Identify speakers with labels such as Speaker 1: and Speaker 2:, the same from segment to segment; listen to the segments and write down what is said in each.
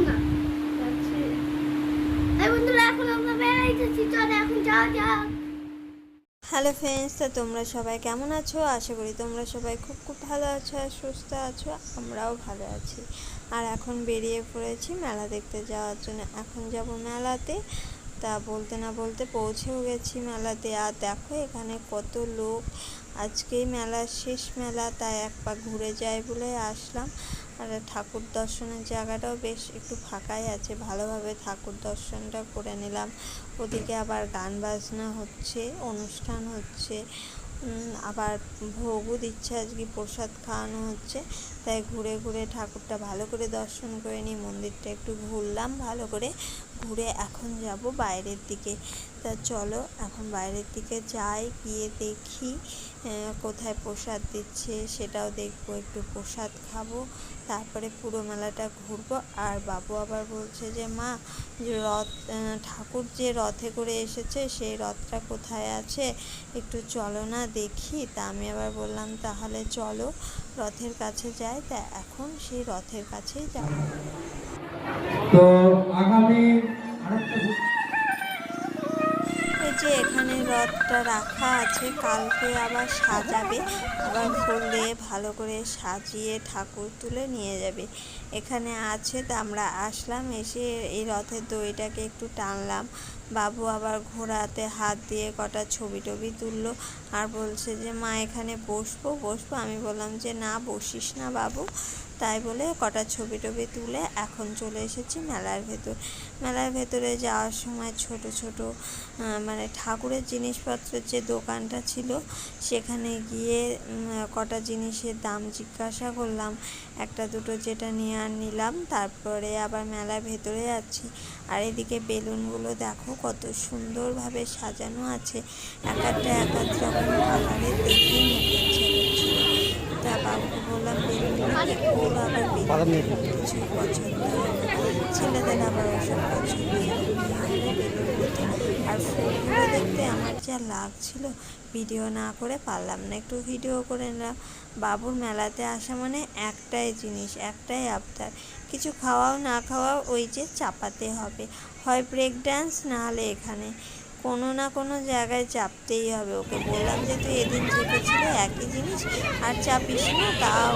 Speaker 1: না। Hello friends তো তোমরা সবাই কেমন আছো? আশা করি তোমরা সবাই খুব খুব ভালো আছো আর সুস্থ আছো। আমরাও ভালো আছি। আর এখন বেরিয়ে পড়েছি মেলা দেখতে যাওয়ার জন্য। এখন যাব মেলাতে। তা বলতে না বলতে পৌঁছেও গেছি মেলাতে। আর দেখো এখানে কত লোক। আজকেই মেলার শেষ মেলা, তাই এক পা ঘুরে যায় বলে আসলাম। আর ঠাকুর দর্শনের জায়গাটাও বেশ একটু ফাঁকাই আছে। ভালোভাবে ঠাকুর দর্শনটা করে নিলাম। ওদিকে আবার গান বাজনা হচ্ছে, অনুষ্ঠান হচ্ছে। আবার ভোগও দিচ্ছে আজকে, প্রসাদ খাওয়ানো হচ্ছে। তাই ঘুরে ঘুরে ঠাকুরটা ভালো করে দর্শন করে নিই মন্দিরটা একটু ঘুরলাম ভালো করে। ঘুরে এখন যাব বাইরের দিকে। তা চলো এখন বাইরের দিকে যাই, গিয়ে দেখি কোথায় প্রসাদ দিচ্ছে সেটাও দেখব, একটু প্রসাদ খাব। তারপরে পুরো মেলাটা ঘুরবো। আর বাবু আবার বলছে যে, মা রথ ঠাকুর যে রথে করে এসেছে, সেই রথটা কোথায় আছে? একটু চলো না দেখি। তা আমি আবার বললাম, তাহলে চলো, রথের কাছে যাই। তা এখন সেই রথের কাছেই যাব।
Speaker 2: তো আগামী
Speaker 1: যে এখানে রথটা রাখা আছে, কালকে আবার সাজাবে। আবার ফুল ভালো করে সাজিয়ে ঠাকুর তুলে নিয়ে যাবে। এখানে আছে তা আমরা আসলাম, এসে এই রথের দড়িটাকে একটু টানলাম। বাবু আবার ঘোড়াতে হাত দিয়ে কটা ছবি টবি তুললো আর বলছে যে, মা, এখানে বসবো বসবো? আমি বললাম যে, না, বসিস না বাবু। তাই বলে কটা ছবি টবি তুলে এখন চলে এসেছি মেলার ভেতর। মেলার ভেতরে যাওয়ার সময় ছোট ছোট মানে ঠাকুরের জিনিসপত্রের যে দোকানটা ছিল, সেখানে গিয়ে কটা জিনিসের দাম জিজ্ঞাসা করলাম। একটা দুটো যেটা নিয়ে আর নিলাম, তারপরে আবার মেলার ভেতরে যাচ্ছি। আর এদিকে বেলুনগুলো দেখো কত সুন্দরভাবে সাজানো আছে। এক একটা এক এক রকম কালারের করছিল তা বললাম আবার পছন্দ ছেলেদের আবার পছন্দ হয় আর দেখতে আমার যা লাগছিল ভিডিও না করে পারলাম না একটু ভিডিও করে নিলাম বাবুর মেলাতে আসা মানে একটাই জিনিস একটাই আবদার কিছু খাওয়াও না খাওয়াও ওই যে চাপাতে হবে হয় ব্রেক ডান্স না হলে এখানে কোনো না কোনো জায়গায় চাপতেই হবে। ওকে বললাম যে, তুই এদিন চেপেছিলি একই জিনিস আর চাপিস না। তাও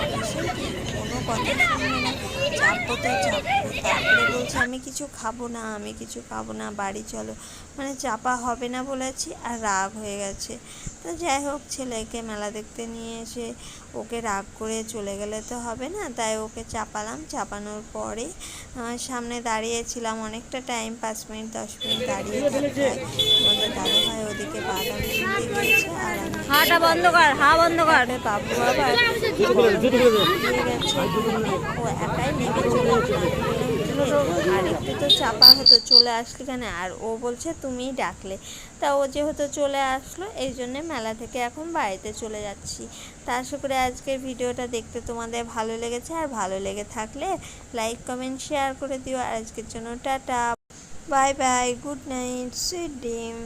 Speaker 1: কোনো কথা শুনবে না। চাপবো তো তারপরে বলছে, আমি কিছু খাব না, আমি কিছু খাব না, বাড়ি চলো। মানে চাপা হবে না বলেছি আর রাগ হয়ে গেছে। তো যাই হোক, ছেলেকে মেলা দেখতে নিয়ে এসে ওকে রাগ করে চলে গেলে তো হবে না। তাই ওকে চাপালাম। চাপানোর পরে সামনে দাঁড়িয়েছিলাম অনেকটা টাইম পাঁচ মিনিট, দশ মিনিট দাঁড়িয়ে থাকতে ভাই ওদিকে
Speaker 3: হাটা বন্ধ কর হা বন্ধ কর।
Speaker 1: আর একটু তো চাপা হতো চলে আসলি কেন আর ও বলছে তুমিই ডাকলে তা ও যেহেতু চলে আসলো এই জন্যে মেলা থেকে এখন বাড়িতে চলে যাচ্ছি তা আশা করি আজকের ভিডিওটা দেখতে তোমাদের ভালো লেগেছে আর ভালো লেগে থাকলে লাইক কমেন্ট শেয়ার করে দিও আর আজকের জন্য tata bye bye good night sweet dreams